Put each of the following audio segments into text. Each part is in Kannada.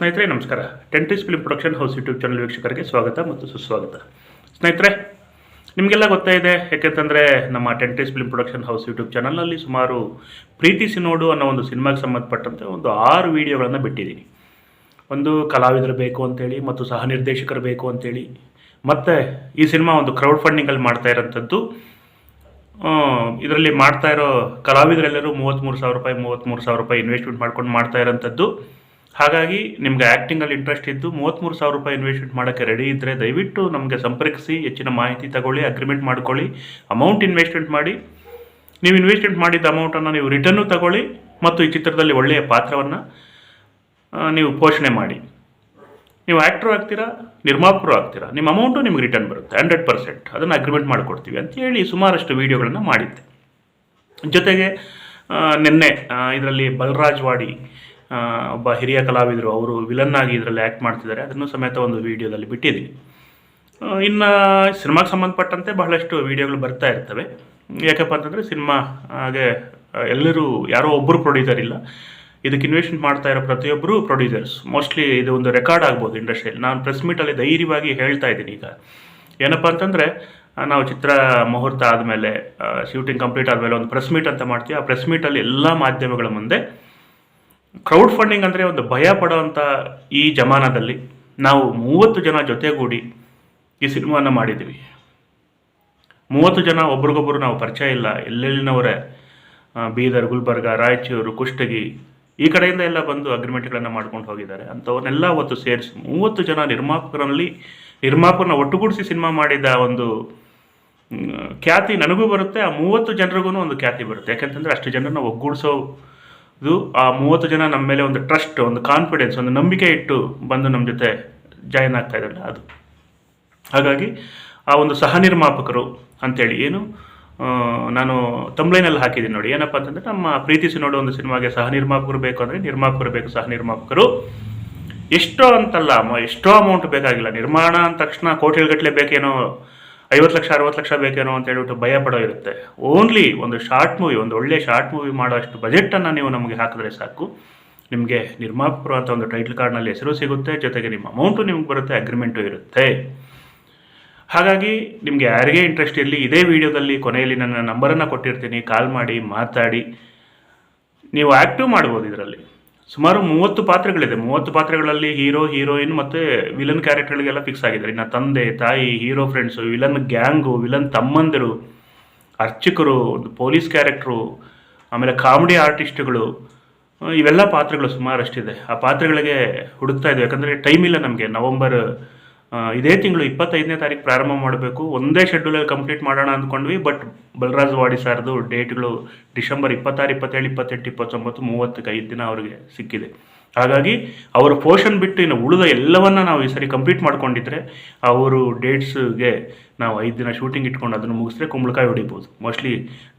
ಸ್ನೇಹಿತರೆ, ನಮಸ್ಕಾರ. ಟೆಂಟಿಸ್ film production house YouTube channel ವೀಕ್ಷಕರಿಗೆ ಸ್ವಾಗತ ಮತ್ತು ಸುಸ್ವಾಗತ. ಸ್ನೇಹಿತರೆ, ನಿಮಗೆಲ್ಲ ಗೊತ್ತಾ ಇದೆ ಯಾಕೆಂತಂದರೆ ನಮ್ಮ ಟೆಂಟಿಸ್ ಫಿಲ್ಮ್ ಪ್ರೊಡಕ್ಷನ್ ಹೌಸ್ ಯೂಟ್ಯೂಬ್ ಚಾನಲ್ನಲ್ಲಿ ಸುಮಾರು ಪ್ರೀತಿಸಿ ನೋಡು ಅನ್ನೋ ಒಂದು ಸಿನಿಮಾಗೆ ಸಂಬಂಧಪಟ್ಟಂತೆ ಒಂದು ಆರು ವಿಡಿಯೋಗಳನ್ನು ಬಿಟ್ಟಿದ್ದೀನಿ. ಒಂದು ಕಲಾವಿದರು ಬೇಕು ಅಂತೇಳಿ, ಮತ್ತು ಸಹ ನಿರ್ದೇಶಕರು ಬೇಕು ಅಂತೇಳಿ. ಮತ್ತು ಈ ಸಿನಿಮಾ ಒಂದು ಕ್ರೌಡ್ ಫಂಡಿಂಗಲ್ಲಿ ಮಾಡ್ತಾ ಇರೋಂಥದ್ದು. ಇದರಲ್ಲಿ ಮಾಡ್ತಾ ಇರೋ ಕಲಾವಿದರೆಲ್ಲರೂ ಮೂವತ್ತ್ಮೂರು ಸಾವಿರ ರೂಪಾಯಿ ಮೂವತ್ತ್ಮೂರು ಸಾವಿರ ರೂಪಾಯಿ ಇನ್ವೆಸ್ಟ್ಮೆಂಟ್ ಮಾಡ್ಕೊಂಡು ಮಾಡ್ತಾ ಇರೋಂಥದ್ದು. ಹಾಗಾಗಿ ನಿಮಗೆ ಆ್ಯಕ್ಟಿಂಗಲ್ಲಿ ಇಂಟ್ರೆಸ್ಟ್ ಇದ್ದು ಮೂವತ್ತ್ಮೂರು ಸಾವಿರ ರೂಪಾಯಿ ಇನ್ವೆಸ್ಟ್ಮೆಂಟ್ ಮಾಡೋಕ್ಕೆ ರೆಡಿ ಇದ್ದರೆ ದಯವಿಟ್ಟು ನಮಗೆ ಸಂಪರ್ಕಿಸಿ ಹೆಚ್ಚಿನ ಮಾಹಿತಿ ತಗೊಳ್ಳಿ ಅಗ್ರಿಮೆಂಟ್ ಮಾಡ್ಕೊಳ್ಳಿ ಅಮೌಂಟ್ ಇನ್ವೆಸ್ಟ್ಮೆಂಟ್ ಮಾಡಿ. ನೀವು ಇನ್ವೆಸ್ಟ್ಮೆಂಟ್ ಮಾಡಿದ್ದ ಅಮೌಂಟನ್ನು ನೀವು ರಿಟರ್ನು ತಗೊಳ್ಳಿ ಮತ್ತು ಈ ಚಿತ್ರದಲ್ಲಿ ಒಳ್ಳೆಯ ಪಾತ್ರವನ್ನು ನೀವು ಪೋಷಣೆ ಮಾಡಿ. ನೀವು ಆ್ಯಕ್ಟ್ರು ಆಗ್ತೀರಾ ನಿರ್ಮಾಪಕರು ಆಗ್ತೀರಾ ನಿಮ್ಮ ಅಮೌಂಟು ನಿಮ್ಗೆ ರಿಟರ್ನ್ ಬರುತ್ತೆ ಹಂಡ್ರೆಡ್ ಪರ್ಸೆಂಟ್ ಅದನ್ನು ಅಗ್ರಿಮೆಂಟ್ ಮಾಡಿಕೊಡ್ತೀವಿ ಅಂತೇಳಿ ಸುಮಾರಷ್ಟು ವೀಡಿಯೋಗಳನ್ನು ಮಾಡಿದ್ದೆ. ಜೊತೆಗೆ ನಿನ್ನೆ ಇದರಲ್ಲಿ ಬಲರಾಜ್ ವಾಡಿ ಆ, ಒಬ್ಬ ಹಿರಿಯ ಕಲಾವಿದರು ಅವರು ವಿಲನ್ ಆಗಿ ಇದರಲ್ಲಿ ಆ್ಯಕ್ಟ್ ಮಾಡ್ತಿದ್ದಾರೆ. ಅದನ್ನು ಸಮೇತ ಒಂದು ವಿಡಿಯೋದಲ್ಲಿ ಬಿಟ್ಟಿದ್ದೀನಿ. ಇನ್ನು ಸಿನಿಮಾಗೆ ಸಂಬಂಧಪಟ್ಟಂತೆ ಬಹಳಷ್ಟು ವಿಡಿಯೋಗಳು ಬರ್ತಾ ಇರ್ತವೆ. ಯಾಕಪ್ಪ ಅಂತಂದರೆ ಸಿನಿಮಾ ಹಾಗೆ ಎಲ್ಲರೂ ಯಾರೋ ಒಬ್ಬರು ಪ್ರೊಡ್ಯೂಸರ್ ಇಲ್ಲ. ಇದಕ್ಕೆ ಇನ್ವೆಸ್ಟ್ಮೆಂಟ್ ಮಾಡ್ತಾ ಇರೋ ಪ್ರತಿಯೊಬ್ಬರು ಪ್ರೊಡ್ಯೂಸರ್ಸ್ ಮೋಸ್ಟ್ಲಿ ಇದು ಒಂದು ರೆಕಾರ್ಡ್ ಆಗ್ಬೋದು ಇಂಡಸ್ಟ್ರಿಯಲ್ಲಿ ನಾನು ಪ್ರೆಸ್ ಮೀಟಲ್ಲಿ ಧೈರ್ಯವಾಗಿ ಹೇಳ್ತಾ ಇದ್ದೀನಿ ಈಗ. ಏನಪ್ಪ ಅಂತಂದರೆ ನಾವು ಚಿತ್ರ ಮುಹೂರ್ತ ಆದಮೇಲೆ ಶೂಟಿಂಗ್ ಕಂಪ್ಲೀಟ್ ಆದಮೇಲೆ ಒಂದು ಪ್ರೆಸ್ ಮೀಟ್ ಅಂತ ಮಾಡ್ತೀವಿ. ಆ ಪ್ರೆಸ್ ಮೀಟಲ್ಲಿ ಎಲ್ಲ ಮಾಧ್ಯಮಗಳ ಮುಂದೆ ಕ್ರೌಡ್ ಫಂಡಿಂಗ್ ಅಂದರೆ ಒಂದು ಭಯ ಪಡೋವಂಥ ಈ ಜಮಾನದಲ್ಲಿ ನಾವು ಮೂವತ್ತು ಜನ ಜೊತೆಗೂಡಿ ಈ ಸಿನಿಮಾನ ಮಾಡಿದ್ದೀವಿ. ಮೂವತ್ತು ಜನ ಒಬ್ರಿಗೊಬ್ಬರು ನಾವು ಪರಿಚಯ ಇಲ್ಲ. ಎಲ್ಲೆಲ್ಲಿನವರೇ ಬೀದರ್, ಗುಲ್ಬರ್ಗ, ರಾಯಚೂರು, ಕುಷ್ಟಗಿ ಈ ಕಡೆಯಿಂದ ಎಲ್ಲ ಬಂದು ಅಗ್ರಿಮೆಂಟ್ಗಳನ್ನು ಮಾಡ್ಕೊಂಡು ಹೋಗಿದ್ದಾರೆ. ಅಂಥವನ್ನೆಲ್ಲ ಅವತ್ತು ಸೇರಿಸಿ ಮೂವತ್ತು ಜನ ನಿರ್ಮಾಪಕರಲ್ಲಿ ನಿರ್ಮಾಪಕನ ಒಟ್ಟುಗೂಡಿಸಿ ಸಿನಿಮಾ ಮಾಡಿದ ಒಂದು ಖ್ಯಾತಿ ನನಗೂ ಬರುತ್ತೆ. ಆ ಮೂವತ್ತು ಜನರಿಗೂ ಒಂದು ಖ್ಯಾತಿ ಬರುತ್ತೆ. ಯಾಕಂತಂದರೆ ಅಷ್ಟು ಜನರನ್ನ ಒಗ್ಗೂಡಿಸೋದು ಆ ಮೂವತ್ತು ಜನ ನಮ್ಮ ಮೇಲೆ ಒಂದು ಟ್ರಸ್ಟ್ ಒಂದು ಕಾನ್ಫಿಡೆನ್ಸ್ ಒಂದು ನಂಬಿಕೆ ಇಟ್ಟು ಬಂದು ನಮ್ಮ ಜೊತೆ ಜಾಯಿನ್ ಆಗ್ತಾ ಇದ್ದಾರಲ್ಲ ಅದು. ಹಾಗಾಗಿ ಆ ಒಂದು ಸಹ ನಿರ್ಮಾಪಕರು ಅಂತೇಳಿ ಏನು ನಾನು ತಮ್ಲೈನಲ್ಲಿ ಹಾಕಿದ್ದೀನಿ ನೋಡಿ. ಏನಪ್ಪ ಅಂತಂದರೆ ನಮ್ಮ ಪ್ರೀತಿಸಿ ನೋಡೋ ಒಂದು ಸಿನಿಮಾಗೆ ಸಹ ನಿರ್ಮಾಪಕರು ಬೇಕು ಅಂದರೆ ನಿರ್ಮಾಪಕರು ಬೇಕು ಸಹ ನಿರ್ಮಾಪಕರು ಎಷ್ಟೋ ಅಂತಲ್ಲ, ಎಷ್ಟೋ ಅಮೌಂಟ್ ಬೇಕಾಗಿಲ್ಲ. ನಿರ್ಮಾಣ ಅಂದ ತಕ್ಷಣ ಕೋಟಿಗಟ್ಟಲೆ ಬೇಕೇನೋ ಐವತ್ತು ಲಕ್ಷ, ಅರವತ್ತು ಲಕ್ಷ ಬೇಕೇನೋ ಅಂತ ಹೇಳ್ಬಿಟ್ಟು ಭಯ ಪಡೋ ಇರುತ್ತೆ. ಓನ್ಲಿ ಒಂದು ಶಾರ್ಟ್ ಮೂವಿ ಒಂದು ಒಳ್ಳೆ ಶಾರ್ಟ್ ಮೂವಿ ಮಾಡೋ ಅಷ್ಟು ಬಜೆಟನ್ನು ನೀವು ನಮಗೆ ಹಾಕಿದ್ರೆ ಸಾಕು. ನಿಮಗೆ ನಿರ್ಮಾಪಕರು ಅಂತ ಒಂದು ಟೈಟ್ಲ್ ಕಾರ್ಡ್ನಲ್ಲಿ ಹೆಸರು ಸಿಗುತ್ತೆ, ಜೊತೆಗೆ ನಿಮ್ಮ ಅಮೌಂಟು ನಿಮ್ಗೆ ಬರುತ್ತೆ ಅಗ್ರಿಮೆಂಟು ಇರುತ್ತೆ. ಹಾಗಾಗಿ ನಿಮಗೆ ಯಾರಿಗೆ ಇಂಟ್ರೆಸ್ಟ್ ಇರಲಿ, ಇದೇ ವಿಡಿಯೋದಲ್ಲಿ ಕೊನೆಯಲ್ಲಿ ನನ್ನ ನಂಬರನ್ನು ಕೊಟ್ಟಿರ್ತೀನಿ ಕಾಲ್ ಮಾಡಿ, ಮಾತಾಡಿ. ನೀವು ಆ್ಯಕ್ಟಿವ್ ಮಾಡ್ಬೋದು ಇದರಲ್ಲಿ. ಸುಮಾರು ಮೂವತ್ತು ಪಾತ್ರಗಳಿದೆ. ಮೂವತ್ತು ಪಾತ್ರಗಳಲ್ಲಿ ಹೀರೋ, ಹೀರೋಯಿನ್ ಮತ್ತು ವಿಲನ್ ಕ್ಯಾರೆಕ್ಟರ್ಗಳಿಗೆಲ್ಲ ಫಿಕ್ಸ್ ಆಗಿದ್ದಾರೆ. ಇನ್ನು ತಂದೆ, ತಾಯಿ, hero friends villain gang villain ತಮ್ಮಂದಿರು, ಅರ್ಚಕರು ಪೊಲೀಸ್ ಕ್ಯಾರೆಕ್ಟ್ರು ಆಮೇಲೆ ಕಾಮಿಡಿ ಆರ್ಟಿಸ್ಟ್ಗಳು ಇವೆಲ್ಲ ಪಾತ್ರಗಳು ಸುಮಾರಷ್ಟಿದೆ. ಆ ಪಾತ್ರಗಳಿಗೆ ಹುಡುಕ್ತಾ ಇದ್ವಿ ಯಾಕಂದರೆ ಟೈಮ್ ಇಲ್ಲ ನಮಗೆ. ನವಂಬರ್ ಇದೇ ತಿಂಗಳು ಇಪ್ಪತ್ತೈದನೇ ತಾರೀಕು ಪ್ರಾರಂಭ ಮಾಡಬೇಕು. ಒಂದೇ ಶೆಡ್ಯೂಲಲ್ಲಿ ಕಂಪ್ಲೀಟ್ ಮಾಡೋಣ ಅಂದ್ಕೊಂಡ್ವಿ ಬಟ್ ಬಲರಾಜ್ ವಾಡಿ ಸಾರ್ದು ಡೇಟ್ಗಳು ಡಿಸೆಂಬರ್ ಇಪ್ಪತ್ತಾರು, ಇಪ್ಪತ್ತೇಳು, ಇಪ್ಪತ್ತೆಂಟು, ಇಪ್ಪತ್ತೊಂಬತ್ತು, ಮೂವತ್ತಕ್ಕೆ ಐದು ದಿನ ಅವರಿಗೆ ಸಿಕ್ಕಿದೆ. ಹಾಗಾಗಿ ಅವರ ಪೋರ್ಷನ್ ಬಿಟ್ಟು ಇನ್ನು ಉಳಿದ ಎಲ್ಲವನ್ನ ನಾವು ಈ ಸರಿ ಕಂಪ್ಲೀಟ್ ಮಾಡ್ಕೊಂಡಿದ್ರೆ ಅವರು ಡೇಟ್ಸ್ಗೆ ನಾವು ಐದು ದಿನ ಶೂಟಿಂಗ್ ಇಟ್ಕೊಂಡು ಅದನ್ನು ಮುಗಿಸಿದ್ರೆ ಕುಂಬಳಕಾಯಿ ಹೊಡಿಬೋದು. ಮೋಸ್ಟ್ಲಿ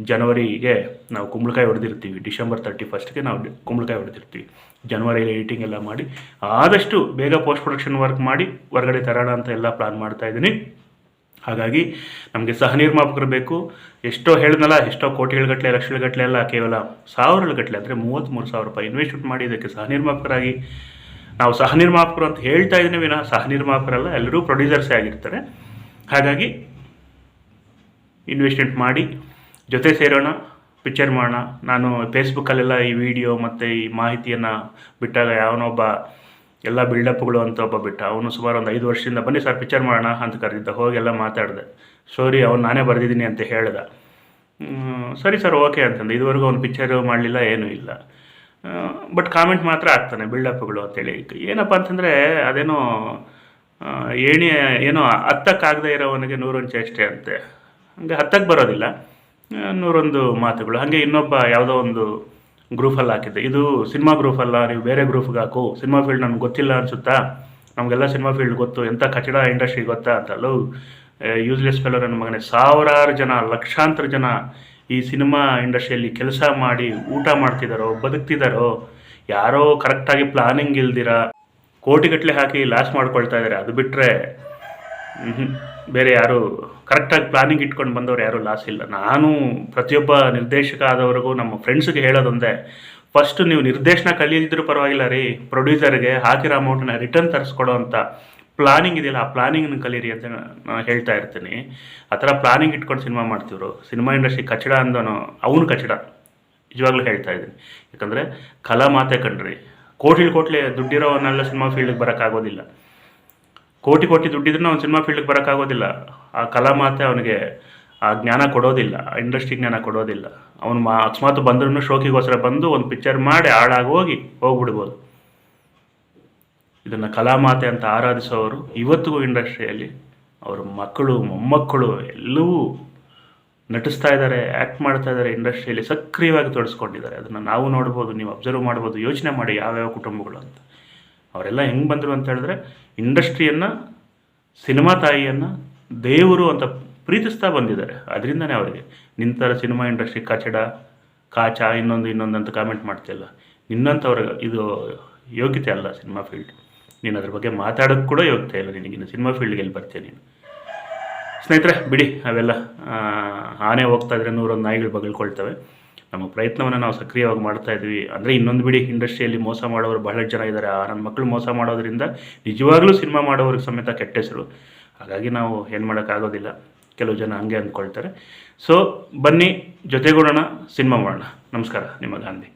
ಜನವರಿಗೆ ನಾವು ಕುಂಬಳಕಾಯಿ ಹೊಡೆದಿರ್ತೀವಿ. ಡಿಸೆಂಬರ್ ತರ್ಟಿ ಫಸ್ಟ್ಗೆ ನಾವು ಕುಂಬಳಕಾಯಿ ಹೊಡೆದಿರ್ತೀವಿ. ಜನವರಿಯಲ್ಲಿ ಎಡಿಟಿಂಗ್ ಎಲ್ಲ ಮಾಡಿ, ಆದಷ್ಟು ಬೇಗ ಪೋಸ್ಟ್ ಪ್ರೊಡಕ್ಷನ್ ವರ್ಕ್ ಮಾಡಿ, ಹೊರಗಡೆ ತರೋಣ ಅಂತ ಎಲ್ಲ ಪ್ಲಾನ್ ಮಾಡ್ತಾ ಇದ್ದೀನಿ. ಹಾಗಾಗಿ ನಮಗೆ ಸಹ ನಿರ್ಮಾಪಕರು ಬೇಕು. ಎಷ್ಟೋ ಹೇಳಿದ್ನಲ್ಲ, ಎಷ್ಟೋ ಲಕ್ಷಗಳ ಲಕ್ಷಗಟ್ಟಲೆ ಎಲ್ಲ ಕೇವಲ ಸಾವಿರಗಟ್ಟಲೆ ಅಂದರೆ ಮೂವತ್ತ್ಮೂರು ಸಾವಿರ ರೂಪಾಯಿ ಇನ್ವೆಸ್ಟ್ಮೆಂಟ್ ಮಾಡಿ ಇದಕ್ಕೆ ಸಹ ನಿರ್ಮಾಪಕರಾಗಿ. ನಾವು ಸಹ ನಿರ್ಮಾಪಕರು ಅಂತ ಹೇಳ್ತಾ ಇದ್ದೀನಿ ವಿನಃ ಸಹ ನಿರ್ಮಾಪಕರಲ್ಲ, ಎಲ್ಲರೂ ಪ್ರೊಡ್ಯೂಸರ್ಸೇ ಆಗಿರ್ತಾರೆ. ಹಾಗಾಗಿ ಇನ್ವೆಸ್ಟ್ಮೆಂಟ್ ಮಾಡಿ. ಜೊತೆ ಸೇರೋಣ ಪಿಕ್ಚರ್ ಮಾಡೋಣ. ನಾನು ಫೇಸ್ಬುಕ್ಕಲ್ಲೆಲ್ಲ ಈ ವಿಡಿಯೋ ಮತ್ತು ಈ ಮಾಹಿತಿಯನ್ನು ಬಿಟ್ಟಾಗ ಯಾವನೊಬ್ಬ ಎಲ್ಲ ಬಿಲ್ಡಪ್ಗಳು ಅಂತ ಒಬ್ಬ ಬಿಟ್ಟ. ಅವನು ಸುಮಾರು ಒಂದು ಐದು ವರ್ಷದಿಂದ ಬನ್ನಿ ಸರ್ ಪಿಕ್ಚರ್ ಮಾಡೋಣ ಅಂತ ಕರೆದಿದ್ದ. ಹೋಗಿ ಎಲ್ಲ ಮಾತಾಡಿದೆ. ಸ್ಟೋರಿ ಅವ್ನು ನಾನೇ ಬರೆದಿದ್ದೀನಿ ಅಂತ ಹೇಳ್ದ. ಸರಿ ಸರ್ ಓಕೆ ಅಂತಂದು. ಇದುವರೆಗೂ ಅವ್ನು ಪಿಕ್ಚರ್ ಮಾಡಲಿಲ್ಲ, ಏನೂ ಇಲ್ಲ. ಬಟ್ ಕಾಮೆಂಟ್ ಮಾತ್ರ ಆಗ್ತಾನೆ ಬಿಲ್ಡಪ್ಗಳು ಅಂತೇಳಿ ಏನಪ್ಪ ಅಂತಂದರೆ, ಅದೇನೋ ಏಣಿ, ಏನೋ ಹತ್ತಕ್ಕಾಗದೇ ಇರೋವನಿಗೆ ನೂರೊಂದು ಚೇಷ್ಟೆ ಅಂತೆ. ಹಂಗೆ ಹತ್ತಕ್ಕೆ ಬರೋದಿಲ್ಲ. ನೂರೊಂದು ಮಾತುಗಳು. ಹಾಗೆ ಇನ್ನೊಬ್ಬ ಯಾವುದೋ ಒಂದು ಗ್ರೂಫಲ್ಲಿ ಹಾಕಿದ್ದೆ. ಇದು ಸಿನಿಮಾ ಗ್ರೂಪ್ ಅಲ್ಲ, ನೀವು ಬೇರೆ ಗ್ರೂಫ್ಗೆ ಹಾಕು. ಸಿನಿಮಾ ಫೀಲ್ಡ್ ನನಗೆ ಗೊತ್ತಿಲ್ಲ ಅನಿಸುತ್ತಾ? ನಮಗೆಲ್ಲ ಸಿನಿಮಾ ಫೀಲ್ಡ್ ಗೊತ್ತು. ಎಂಥ ಕಚಡ ಇಂಡಸ್ಟ್ರಿ ಗೊತ್ತಾ ಅಂತ ಅಲ್ಲೂ ಯೂಸ್ಲೆಸ್ ಫೆಲೋ ನನ್ನ ಮಗನೇ, ಸಾವಿರಾರು ಜನ, ಲಕ್ಷಾಂತರ ಜನ ಈ ಸಿನಿಮಾ ಇಂಡಸ್ಟ್ರಿಯಲ್ಲಿ ಕೆಲಸ ಮಾಡಿ ಊಟ ಮಾಡ್ತಿದ್ದಾರೋ ಬದುಕ್ತಿದ್ದಾರೋ ಯಾರೋ ಕರೆಕ್ಟಾಗಿ ಪ್ಲಾನಿಂಗ್ ಇಲ್ದಿರ ಕೋಟಿಗಟ್ಟಲೆ ಹಾಕಿ ಲಾಸ್ ಮಾಡ್ಕೊಳ್ತಾ ಇದ್ದಾರೆ ಅದು ಬಿಟ್ಟರೆ ಬೇರೆ ಯಾರು ಕರೆಕ್ಟಾಗಿ ಪ್ಲಾನಿಂಗ್ ಇಟ್ಕೊಂಡು ಬಂದವರು ಯಾರೂ ಲಾಸ್ ಇಲ್ಲ. ನಾನು ಪ್ರತಿಯೊಬ್ಬ ನಿರ್ದೇಶಕ ಆದವರೆಗೂ ನಮ್ಮ ಫ್ರೆಂಡ್ಸ್ಗೆ ಹೇಳೋದೊಂದೇ ಫಸ್ಟ್ ನೀವು ನಿರ್ದೇಶನ ಕಲಿಯದಿದ್ರೂ ಪರವಾಗಿಲ್ಲ ರೀ ಪ್ರೊಡ್ಯೂಸರ್ಗೆ ಹಾಕಿರೋ ಅಮೌಂಟನ್ನ ರಿಟರ್ನ್ ತರಿಸ್ಕೊಡೋ ಅಂತ ಪ್ಲಾನಿಂಗ್ ಇದೆಯಲ್ಲ, ಆ ಪ್ಲಾನಿಂಗ್ನ ಕಲೀರಿ ಅಂತ ನಾನು ಹೇಳ್ತಾ ಇರ್ತೀನಿ. ಆ ಥರ ಪ್ಲಾನಿಂಗ್ ಇಟ್ಕೊಂಡು ಸಿನಿಮಾ ಮಾಡ್ತಿದ್ರು ಸಿನಿಮಾ ಇಂಡಸ್ಟ್ರಿ ಕಚಡ ಅಂದನು ಅವನು ಕಚಡ ನಿಜವಾಗ್ಲೂ ಹೇಳ್ತಾ ಇದ್ದೀನಿ. ಯಾಕಂದರೆ ಕಲಾ ಮಾತೆ ಕಣ್ರಿ. ಕೋಟಿ ಕೋಟ್ಲೆ ದುಡ್ಡಿರೋವನ್ನೆಲ್ಲ ಸಿನಿಮಾ ಫೀಲ್ಡಿಗೆ ಬರೋಕ್ಕಾಗೋದಿಲ್ಲ ಕೋಟಿ ಕೋಟಿ ದುಡ್ಡಿದ್ರೂ ಅವ್ನು ಸಿನಿಮಾ ಫೀಲ್ಡ್ಗೆ ಬರೋಕ್ಕಾಗೋದಿಲ್ಲ. ಆ ಕಲಾ ಮಾತೆ ಅವನಿಗೆ ಆ ಜ್ಞಾನ ಕೊಡೋದಿಲ್ಲ ಇಂಡಸ್ಟ್ರಿ ಜ್ಞಾನ ಕೊಡೋದಿಲ್ಲ. ಅವನು ಮಾ, ಅಕಸ್ಮಾತ್ ಬಂದ್ರೂ ಶೋಕಿಗೋಸ್ಕರ ಬಂದು ಒಂದು ಪಿಕ್ಚರ್ ಮಾಡಿ ಹಾಳಾಗಿ ಹೋಗಿ ಹೋಗ್ಬಿಡ್ಬೋದು. ಇದನ್ನು ಕಲಾಮಾತೆ ಅಂತ ಆರಾಧಿಸೋರು ಇವತ್ತಿಗೂ ಇಂಡಸ್ಟ್ರಿಯಲ್ಲಿ ಅವ್ರ ಮಕ್ಕಳು, ಮೊಮ್ಮಕ್ಕಳು ಎಲ್ಲವೂ ನಟಿಸ್ತಾ ಇದ್ದಾರೆ ಆ್ಯಕ್ಟ್ ಮಾಡ್ತಾ ಇದ್ದಾರೆ ಇಂಡಸ್ಟ್ರಿಯಲ್ಲಿ ಸಕ್ರಿಯವಾಗಿ ತೊಡಸ್ಕೊಂಡಿದ್ದಾರೆ. ಅದನ್ನು ನಾವು ನೋಡ್ಬೋದು, ನೀವು ಅಬ್ಸರ್ವ್ ಮಾಡ್ಬೋದು, ಯೋಚನೆ ಮಾಡಿ ಯಾವ್ಯಾವ ಕುಟುಂಬಗಳು ಅಂತ. ಅವರೆಲ್ಲ ಹೆಂಗೆ ಬಂದರು ಅಂತ ಹೇಳಿದ್ರೆ, ಇಂಡಸ್ಟ್ರಿಯನ್ನು, ಸಿನಿಮಾ ತಾಯಿಯನ್ನು ದೇವರು ಅಂತ ಪ್ರೀತಿಸ್ತಾ ಬಂದಿದ್ದಾರೆ. ಅದರಿಂದನೇ ಅವರಿಗೆ, ನಿಂತರ ಸಿನಿಮಾ ಇಂಡಸ್ಟ್ರಿ ಕಚಡ, ಕಾಚ, ಇನ್ನೊಂದು ಇನ್ನೊಂದು ಅಂತ ಕಾಮೆಂಟ್ ಮಾಡ್ತಿಲ್ಲ. ನಿನ್ನಂಥವ್ರಿಗೆ ಇದು ಯೋಗ್ಯತೆ ಅಲ್ಲ ಸಿನಿಮಾ ಫೀಲ್ಡ್ ನೀನು ಅದ್ರ ಬಗ್ಗೆ ಮಾತಾಡೋಕ್ಕೆ ಕೂಡ ಯೋಗ್ಯತೆ ಇಲ್ಲ ನಿನಗಿನ್ನು ಸಿನಿಮಾ ಫೀಲ್ಡ್ಗೆ ಎಲ್ಲಿ ಬರ್ತೀಯ ನೀನು. ಸ್ನೇಹಿತರೆ, ಬಿಡಿ, ಅವೆಲ್ಲ ಆನೆ ಹೋಗ್ತಾ ಇದ್ರೆ ನೂರೊಂದು ನಾಯಿಗಳು ಬಗಳ್ಕೊಳ್ತವೆ. ನಮ್ಮ ಪ್ರಯತ್ನವನ್ನು ನಾವು ಸಕ್ರಿಯವಾಗಿ ಮಾಡ್ತಾ ಇದ್ವಿ. ಅಂದರೆ ಇನ್ನೊಂದು ಬಿಡಿ ಇಂಡಸ್ಟ್ರಿಯಲ್ಲಿ ಮೋಸ ಮಾಡೋರು ಬಹಳಷ್ಟು ಜನ ಇದ್ದಾರೆ. ಆ ನನ್ನ ಮಕ್ಕಳು ಮೋಸ ಮಾಡೋದ್ರಿಂದ ನಿಜವಾಗ್ಲೂ ಸಿನಿಮಾ ಮಾಡೋರಿಗೆ ಸಮೇತ ಕೆಟ್ಟ ಹೆಸರು ಹಾಗಾಗಿ ನಾವು ಏನು ಮಾಡೋಕ್ಕಾಗೋದಿಲ್ಲ. ಕೆಲವು ಜನ ಹಂಗೆ ಅಂದ್ಕೊಳ್ತಾರೆ. ಸೊ ಬನ್ನಿ, ಜೊತೆಗೂಡೋಣ, ಸಿನಿಮಾ ಮಾಡೋಣ. ನಮಸ್ಕಾರ, ನಿಮ್ಮ ಗಾಂಧಿ.